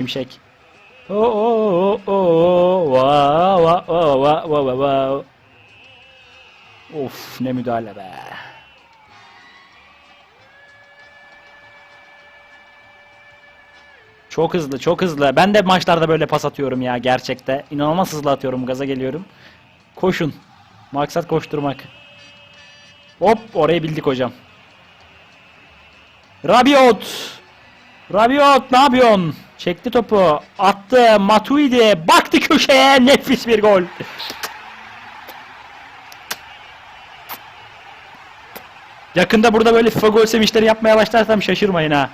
Şimşek. Oo oo oo va va va va va va va. Of ne müdahale be. Çok hızlı, çok hızlı. Ben de maçlarda böyle pas atıyorum ya gerçekte. İnanılmaz hızlı atıyorum, gaza geliyorum. Koşun. Maksat koşturmak. Hop, orayı bildik hocam. Rabiot. Rabiot ne yapıyorsun? Çekti topu. Attı. Matuidi. Baktı köşeye. Nefis bir gol. Yakında burada böyle FIFA gol sevinçleri yapmaya başlarsam şaşırmayın ha.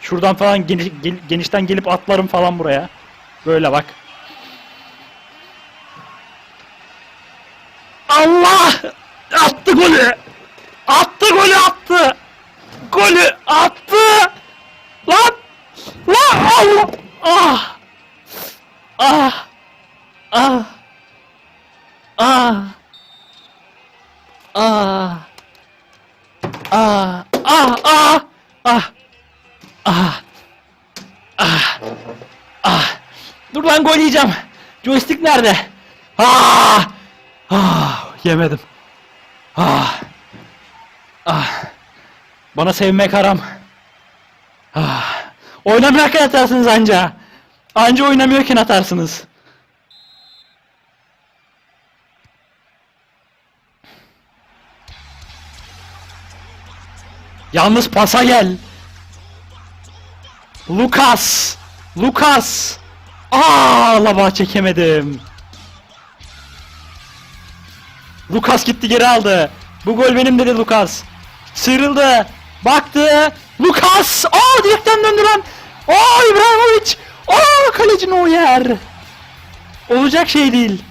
Şuradan falan geniş, genişten gelip atlarım falan buraya. Böyle bak. Allah! Attı golü! Attı golü attı! Golü attı! Lan! Lan Allah! Ah! Ah! Ah! Ah! Ah! Ah! Ah! Ah! Ah! Ah! Ah! Ah! Dur lan gol yiyeceğim. Joystick nerede? Ah! Ah! Yemedim. Ah! Ah! Bana sevmek haram. Ah! Oynamıyorken atarsınız anca. Anca oynamıyorken atarsınız. Yalnız pasa gel. Lucas! Lucas! Aa, lava çekemedim. Lucas gitti geri aldı. Bu gol benim dedi Lucas. Sıyrıldı. Baktı. Lucas! Aa direkten döndü lan. Aa İbrahimovic! Aa kaleci Neuer! Olacak şey değil.